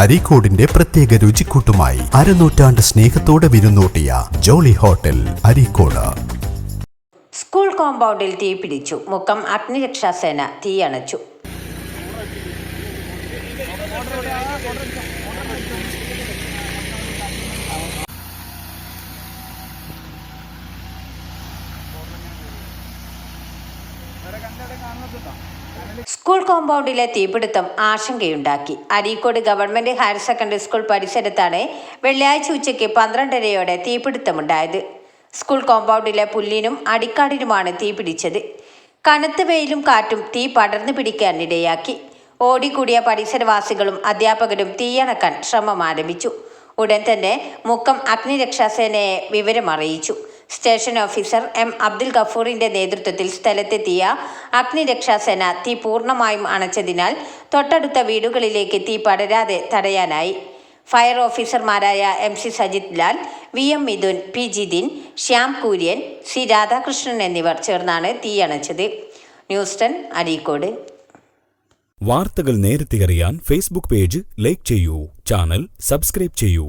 അരീക്കോടിന്റെ പ്രത്യേക രുചിക്കൂട്ടുമായി അരനൂറ്റാണ്ട് സ്നേഹത്തോടെ വിരുന്നൂട്ടിയ ജോളി ഹോട്ടൽ അരീക്കോട്. സ്കൂൾ കോമ്പൗണ്ടിൽ തീപിടിച്ചു മുക്കം അഗ്നിരക്ഷാസേന തീയണച്ചു സ്കൂൾ കോമ്പൗണ്ടിലെ തീപിടുത്തം ആശങ്കയുണ്ടാക്കി. Areekode government higher secondary school പരിസരത്താണ് വെള്ളിയാഴ്ച ഉച്ചയ്ക്ക് പന്ത്രണ്ടരയോടെ തീപിടുത്തമുണ്ടായത്. സ്കൂൾ കോമ്പൗണ്ടിലെ പുല്ലിനും അടിക്കാടിനുമാണ് തീപിടിച്ചത്. കനത്ത് വെയിലും കാറ്റും തീ പടർന്നു പിടിക്കാനിടയാക്കി ഓടിക്കൂടിയ പരിസരവാസികളും അധ്യാപകരും തീയണക്കാൻ ശ്രമം ആരംഭിച്ചു. ഉടൻ തന്നെ മുക്കം അഗ്നിരക്ഷാസേനയെ വിവരമറിയിച്ചു. സ്റ്റേഷൻ ഓഫീസർ എം അബ്ദുൽ ഗഫൂറിന്റെ നേതൃത്വത്തിൽ സ്ഥലത്തെത്തിയ അഗ്നിരക്ഷാസേന തീ പൂർണമായും അണച്ചതിനാൽ തൊട്ടടുത്ത വീടുകളിലേക്ക് തീ പടരാതെ തടയാനായി. ഫയർ ഓഫീസർമാരായ M C Sajith Lal V M Mithun P Jithin Shyam Kurian C Radhakrishnan എന്നിവർ ചേർന്നാണ് ന്യൂസ് ടെൻ അരീക്കോട്. വാർത്തകൾ നേരത്തെ അറിയാൻ ഫേസ്ബുക്ക് പേജ് ലൈക്ക് ചെയ്യൂ ചാനൽ സബ്സ്ക്രൈബ് ചെയ്യൂ.